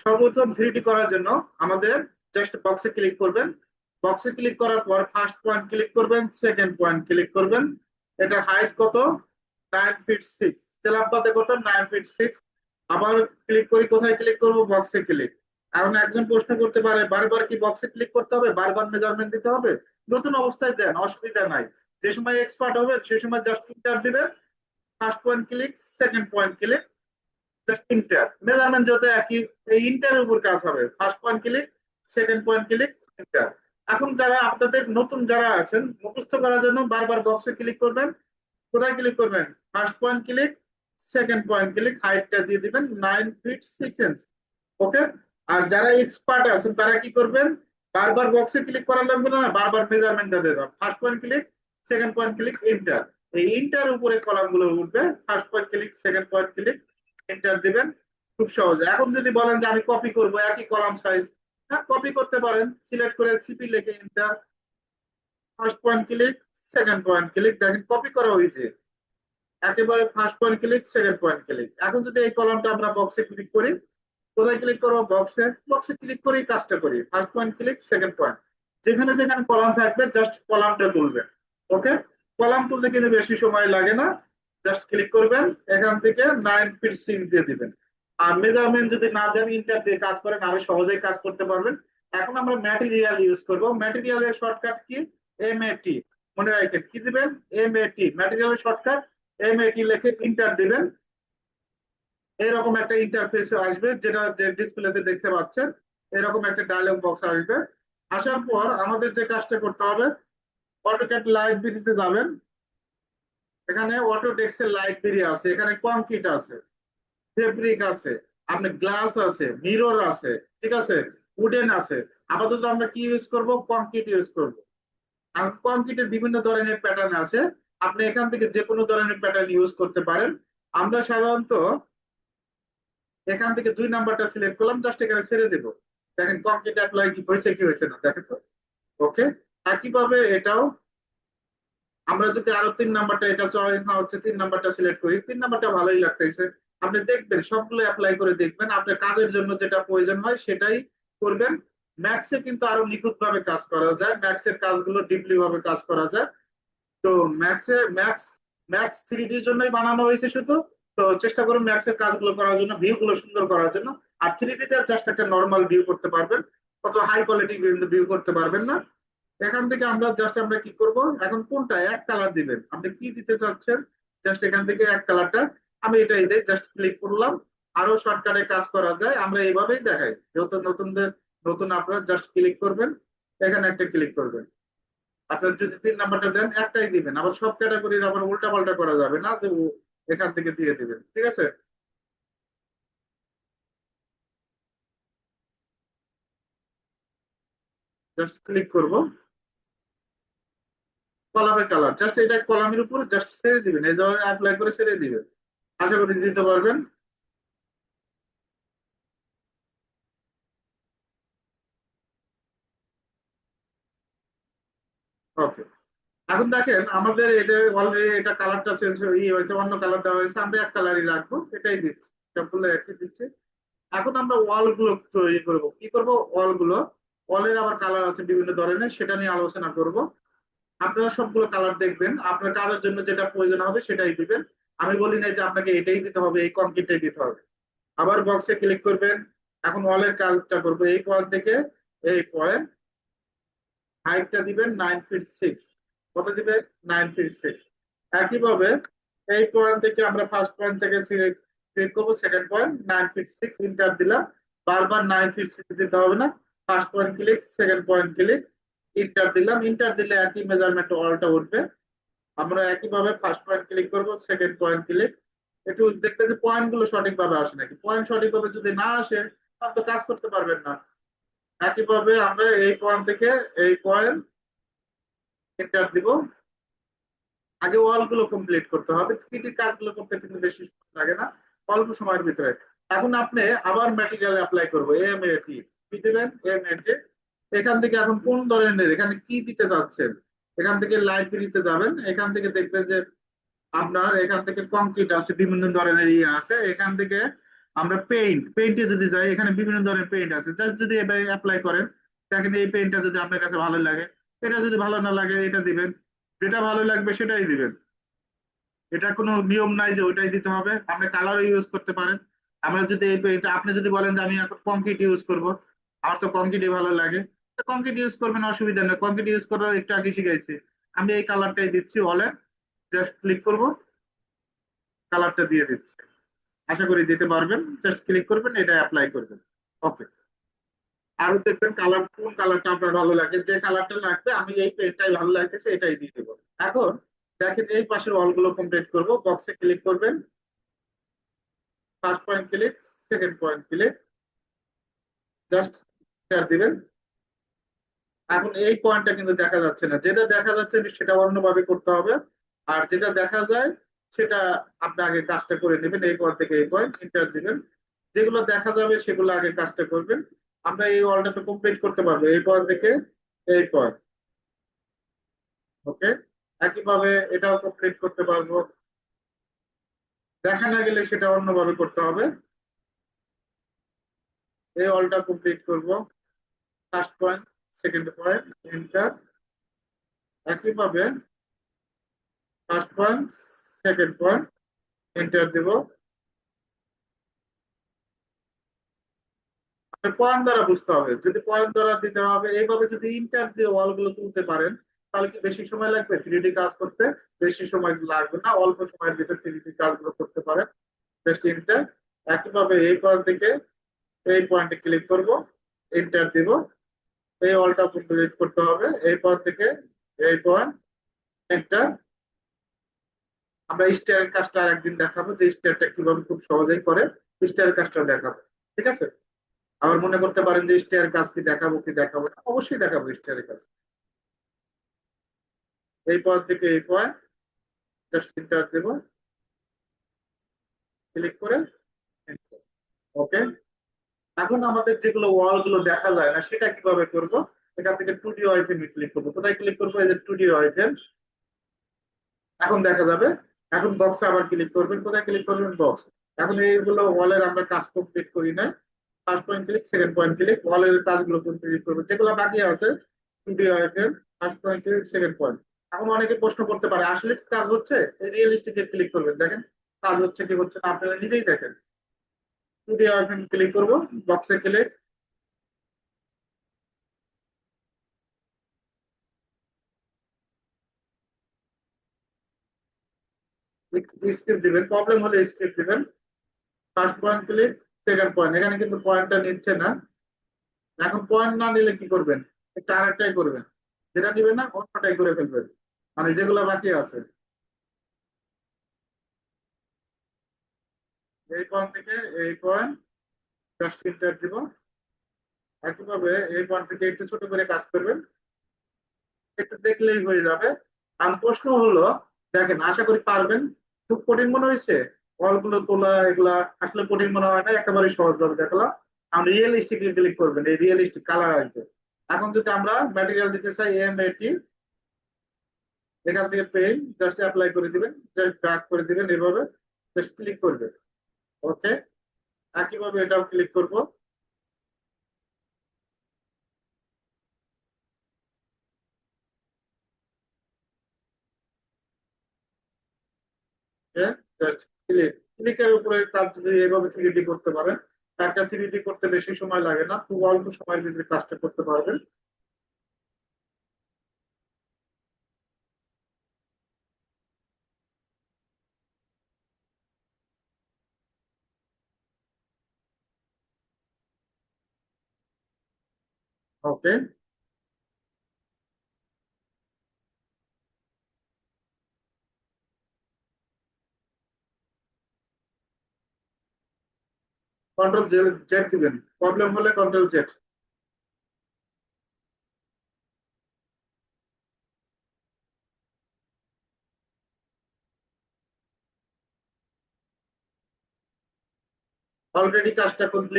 সর্বপ্রথম থ্রিডি করার জন্য আমাদের জাস্ট বক্সে ক্লিক করবেন। বক্সে ক্লিক করার পর ফার্স্ট পয়েন্ট ক্লিক করবেন সেকেন্ড পয়েন্ট ক্লিক করবেন। এটা হাইট কত? নাইন ফিট সিক্স তেলাপ্পাতে কত? নাইন ফিট সিক্স আবার ক্লিক করি, কোথায় ক্লিক করব? বক্সে ক্লিক এখন একজন প্রশ্ন করতে পারে, বারবার কি বক্সে ক্লিক করতে হবে? বারবার মেজারমেন্ট দিতে হবে? নতুন অবস্থায় দেন, অসুবিধা নাই। যে সময় এক্সপার্ট হবে, সে সময় জাস্ট ইন্টার দিবেন। First point click second point click enter measurement যত একই, এই ইন্টারের উপর কাজ হবে। First point click second point click enter এখন যারা আপনাদের নতুন যারা আছেন, মুখস্থ করার জন্য বারবার বক্সে ক্লিক করবেন। কোথায় ক্লিক করবেন? First point click second point click হাইটটা দিয়ে দিবেন nine feet six inch okay আর যারা এক্সপার্ট আছেন, তারা কি করবেন? বারবার বক্সে ক্লিক করা লাগবে না, বারবার মেজারমেন্টটা দিয়ে দেবেন। First point click second point click enter এই ইন্টার উপরে কলামগুলো উঠবে। First point click second point click enter দিবেন, খুব সহজে। এখন যদি বলেন যে আমি কপি করব, একই কলাম সাইজ হ্যাঁ কপি করতে পারেন। সিলেক্ট করে সিপি লিখে enter first point click second point click দেখেন কপি করা হয়েছে। একেবারে first point click second point click এখন যদি এই কলামটা আমরা বক্সে ক্লিক করি, কোথায় ক্লিক করব? বক্সে বক্সে ক্লিক করেই কাজটা করি। First point click second point যেখানে যেখানে কলাম থাকবে জাস্ট কলামটা তুলবেন। ওকে কলাম তুলতে কিন্তু বেশি সময় লাগে না। জাস্ট ক্লিক করবেন, এখান থেকে নাইন ফিট সিক্স দিয়ে দিবেন। আর মেজারমেন্ট যদি না দেন ইন্টার দিয়ে কাজ করেন, আরও সহজেই কাজ করতে পারবেন। এখন আমরা ম্যাটেরিয়াল ইউজ করব। ম্যাটেরিয়ালের শর্টকাট কি? এম টি মনে রাখেন, কি দিবেন? এম টি ম্যাটেরিয়ালের শর্টকাট এম টি লিখে ইন্টার দিবেন। এরকম একটা ইন্টারফেস আসবে, যেটা যে ডিসপ্লেতে দেখতে পাচ্ছেন। এরকম একটা ডায়লগ বক্স আসবে। আসার পর আমাদের যে কাজটা করতে হবে অটোক্যাট লাইব্রেরিতে যাবেন। এখানে অটোডেক্সের লাইব্রেরি আছে, এখানে কংক্রিট আছে ফেব্রিক আছে, আপনি গ্লাস আছে মিরর আছে, ঠিক আছে? উডেন আছে। আপাতত আমরা কি ইউজ করব? কংক্রিট ইউজ করব। আর কংক্রিটের বিভিন্ন ধরনের প্যাটার্ন আছে। আপনি এখান থেকে যে কোনো ধরনের প্যাটার্ন ইউজ করতে পারেন। আমরা সাধারণত এখান থেকে দুই নাম্বারটা সিলেক্ট করলাম জাস্ট এখানে ছেড়ে দেব। দেখেন কংক্রিট অ্যাপ্লাই কি হয়েছে কি হয়েছে না, দেখেন তো। ওকে একইভাবে এটাও আমরা যদি আরও তিন নাম্বারটা, এটা চয়েস না, হচ্ছে তিন নাম্বারটা সিলেক্ট করি, তিন নাম্বারটা ভালোই লাগতেছে। আপনি দেখবেন, সবগুলো অ্যাপ্লাই করে দেখবেন, আপনার কাজের জন্য যেটা প্রয়োজন হয়, সেটাই করবেন। ম্যাক্সে কিন্তু আরও নিখুঁত ভাবে কাজ করা যায়। ম্যাক্সের কাজগুলো ডিপলি ভাবে কাজ করা যায়। তো ম্যাক্সে ম্যাক্স ম্যাক্স থ্রি ডির জন্যই বানানো হয়েছে শুধু। তো চেষ্টা করুন ম্যাক্সের কাজগুলো করার জন্য ভিউ গুলো সুন্দর করার জন্য। আর থ্রি ডিতে জাস্ট একটা নর্মাল ভিউ করতে পারবেন। কত হাই কোয়ালিটি ভিউ করতে পারবেন না। এখান থেকে আমরা জাস্ট আমরা কি করব? এখন কোনটা? এক কালার দিবেন। আপনি কি দিতে চাচ্ছেন? জাস্ট এখান থেকে এক কালারটা আমি এটাই দেই জাস্ট ক্লিক করলাম। আরও শর্টকাটে কাজ করা যায়। আমরা এইভাবেই দেখাই। যেহেতু নতুনদের, নতুন আপনারা জাস্ট ক্লিক করবেন। এখানে একটা ক্লিক করবেন। আপনার যদি তিন নাম্বারটা দেন, একটাই দিবেন। আবার সব ক্যাটাগরি আবার উল্টা পাল্টা করা যাবে না। যে এখান থেকে দিয়ে দিবেন। ঠিক আছে? জাস্ট ক্লিক করব। কলামের কালার। জাস্ট এটা কলামের উপর জাস্ট ছেড়ে দিবেন। এই জায়গায় অ্যাপ্লাই করে ছেড়ে দিবেন। আশা করি দিতে পারবেন। ওকে এখন দেখেন, আমাদের এটা অলরেডি এটা কালারটা চেঞ্জ হয়ে হয়েছে, অন্য কালার দেওয়া হয়েছে। আমরা এক কালারই রাখব। এটাই দিচ্ছি। সবগুলো একই দিচ্ছি। এখন আমরা ওয়ালগুলো তৈরি করব। কি করব? ওয়ালগুলো ওয়ালের আবার কালার আছে বিভিন্ন ধরনের। সেটা নিয়ে আলোচনা করব। আপনারা সবগুলো কালার দেখবেন, আপনার কাজের জন্য যেটা প্রয়োজন হবে সেটাই দিবেন। আমি বলি না যে আপনাকে এটাই দিতে হবে, এই কংক্রিটটাই দিতে হবে। আবার বক্সে ক্লিক করবেন, এখন ওয়ালের কাজটা করব। এই পয়েন্ট থেকে এই পয়েন্ট হাইটটা দিবেন নাইন ফিট সিক্স কত দিবে? নাইন ফিট সিক্স একইভাবে এই পয়েন্ট থেকে আমরা ফার্স্ট পয়েন্ট থেকে ক্লিক করব second point nine feet six enter দিলাম। বারবার নাইন ফিট সিক্স দিতে হবে না। First point click second point click enter দিলাম ইন্টার দিলে একই মেজারমেন্ট অলটা উঠবে। আমরা একইভাবে ফার্স্ট পয়েন্ট ক্লিক করব সেকেন্ড পয়েন্ট ক্লিক একটু দেখতে যে পয়েন্টগুলো সঠিকভাবে আসে নাকি। পয়েন্ট সঠিকভাবে যদি না আসে, তাহলে তো কাজ করতে পারবেন না। একইভাবে আমরা এই পয়েন্ট থেকে এই পয়েন্ট এন্টার দিব। আগে ওয়ালগুলো কমপ্লিট করতে হবে। থ্রি ডি কাজগুলো করতে কিন্তু বেশি লাগে না, অল্প সময়ের ভিতরে। এখন আপনি আবার ম্যাটেরিয়াল অ্যাপ্লাই করব এম এ টি দেবেন? এম এ টি এখান থেকে এখন কোন ধরনের, এখানে কি দিতে চাচ্ছেন? এখান থেকে লাইব্রেরিতে যাবেন, এখান থেকে দেখবেন যে আপনার এখান থেকে কংক্রিট আছে, বিভিন্ন ধরনের ইয়ে আছে, এখান থেকে আমরা পেইন্ট পেইন্টে যদি যাই, এখানে বিভিন্ন ধরনের পেইন্ট আছে। জাস্ট যদি অ্যাপ্লাই করেন, দেখেন এই পেইন্টটা যদি আপনার কাছে ভালো লাগে, এটা যদি ভালো না লাগে, এটা দিবেন। যেটা ভালো লাগবে সেটাই দিবেন। এটা কোনো নিয়ম নাই যে ওইটাই দিতে হবে। আপনি কালারও ইউজ করতে পারেন। আমরা যদি এই পেইন্ট আপনি যদি বলেন যে আমি এখন কংক্রিট ইউজ করব, আমার তো কংক্রিটই ভালো লাগে। কংক্রিট ইউজ করবেন, অসুবিধা নেই। কংক্রিট ইউজ করার একটু আগে শিখাইছি। আমি এই কালারটাই দিচ্ছি অলে জাস্ট ক্লিক করব। কালারটা দিয়ে দিচ্ছি। আশা করি দিতে পারবেন। জাস্ট ক্লিক করবেন, এটা অ্যাপ্লাই করবেন। ওকে আরও দেখবেন কালার কোন কালারটা আপনার ভালো লাগে। যে কালারটা লাগবে, আমি এই পেনটাই ভালো লাগতেছে, এটাই দিয়ে দেবো। এখন দেখেন, এই পাশের ওয়ালগুলো কমপ্লিট করব। বক্সে ক্লিক করবেন। First point click second point click just দিবেন। এখন এই পয়েন্টটা কিন্তু দেখা যাচ্ছে না। যেটা দেখা যাচ্ছে সেটা অন্যভাবে করতে হবে। আর যেটা দেখা যায়, সেটা আপনি আগে কাজটা করে নেবেন, এই পয়েন্ট থেকে এই পয়েন্ট ইন্টার দিবেন। যেগুলো দেখা যাবে, সেগুলো আগে কাজটা করবেন। আমরা এই ওয়ালটা তো কমপ্লিট করতে পারব, এই পয়েন্ট থেকে এই পয়েন্ট। ওকে একইভাবে এটাও কমপ্লিট করতে পারব। দেখা না গেলে সেটা অন্যভাবে করতে হবে। এই অলটা কমপ্লিট করব। First point second point enter একইভাবে first point second point enter দেব। পয়েন্ট দ্বারা বুঝতে হবে। যদি পয়েন্ট দ্বারা দিতে হবে, এইভাবে যদি ইন্টার দিয়ে ওয়ালগুলো তুলতে পারেন, তাহলে কি বেশি সময় লাগবে? থ্রি কাজ করতে বেশি সময় লাগবে না, অল্প সময়ের ভিতরে থ্রি কাজগুলো করতে পারেন। জাস্ট ইন্টার একইভাবে এই পয়েন্ট থেকে এই পয়েন্টে ক্লিক করব এন্টার দিব। এই অলটা কমপ্লিট করতে হবে। এই পয়েন্ট থেকে এই পয়েন্ট এন্টার আমরা স্টারের কাজটা আর একদিন দেখাবো যে স্টারটা কীভাবে খুব সহজেই করে। স্টারের কাজটা দেখাবো, ঠিক আছে? আবার মনে করতে পারেন যে স্টারের কাজ কি দেখাবো কি দেখাবো না? অবশ্যই দেখাবো স্টারের কাজ এই পয়েন্ট থেকে এই পয়েন্ট জাস্ট এন্টার দেব। ক্লিক করে ওকে এখন আমাদের যেগুলো ওয়ালগুলো দেখা যায় না, সেটা কীভাবে করব? এখান থেকে টু ডি ওয়াইফেন ক্লিক করব। কোথায় ক্লিক করব? এই যে টু ডি ওয়াইফেন এখন দেখা যাবে। এখন বক্সে আবার ক্লিক করবেন। কোথায় ক্লিক করবেন? বক্স এখন এইগুলো ওয়ালের আমরা কাজ কমপ্লিট করি না। First point click second point click ওয়ালের কাজগুলো কমপ্লিট করব। যেগুলো বাকি আছে two D ওয়াইফেন first point click second point এখন অনেকে প্রশ্ন করতে পারে, আসলে কাজ হচ্ছে? রিয়েলিস্টিকে ক্লিক করবেন। দেখেন, কাজ হচ্ছে কি হচ্ছে না? আপনারা নিজেই দেখেন। টু ডি ওয়াইফেন ক্লিক করব বক্সে ক্লিক স্ক্রিপ্ট দিবেন। প্রবলেম হলে স্ক্রিপ্ট দিবেন। First point click second point এখানে কিন্তু পয়েন্টটা নিচ্ছে না। এখন পয়েন্ট না নিলে কি করবেন? একটা আরেকটাই করবেন। যেটা নিবেন না, অন্যটাই করে ফেলবেন। মানে যেগুলো বাকি আছে। এই পয়েন্ট থেকে এই পয়েন্ট জাস্ট ইন্টার দিব। একইভাবে এই পয়েন্ট থেকে একটু ছোট করে কাজ করবেন। একটু দেখলেই হয়ে যাবে। আর প্রশ্ন হলো, দেখেন, আশা করি পারবেন। খুব কঠিন মনে হয়েছে। গুলো তোলা, এগুলা, আসলে কঠিন মনে হয় না একেবারে সহজ ভাবে দেখলাম আপনি রিয়েলিস্টিক ক্লিক করবেন, এই রিয়েলিস্টিক কালার আসবে। এখন যদি আমরা ম্যাটেরিয়াল দিতে চাই এম এটি এখান থেকে পেন জাস্ট অ্যাপ্লাই করে দিবেন জাস্ট ড্রাগ করে দিবেন, এভাবে জাস্ট ক্লিক করবেন। ওকে, একইভাবে এটাও ক্লিক করব। ক্লিক ক্লিকের উপরে কাজ যদি এভাবে থ্রি করতে পারেন, একটা থ্রি করতে বেশি সময় লাগে না, খুব অল্প সময়ের ভিতরে কাজটা করতে পারবেন। ওকে কন্ট্রোল জেড দিবেন প্রবলেম হলে কন্ট্রোল জেড অলরেডি কাজটা কমপ্লিট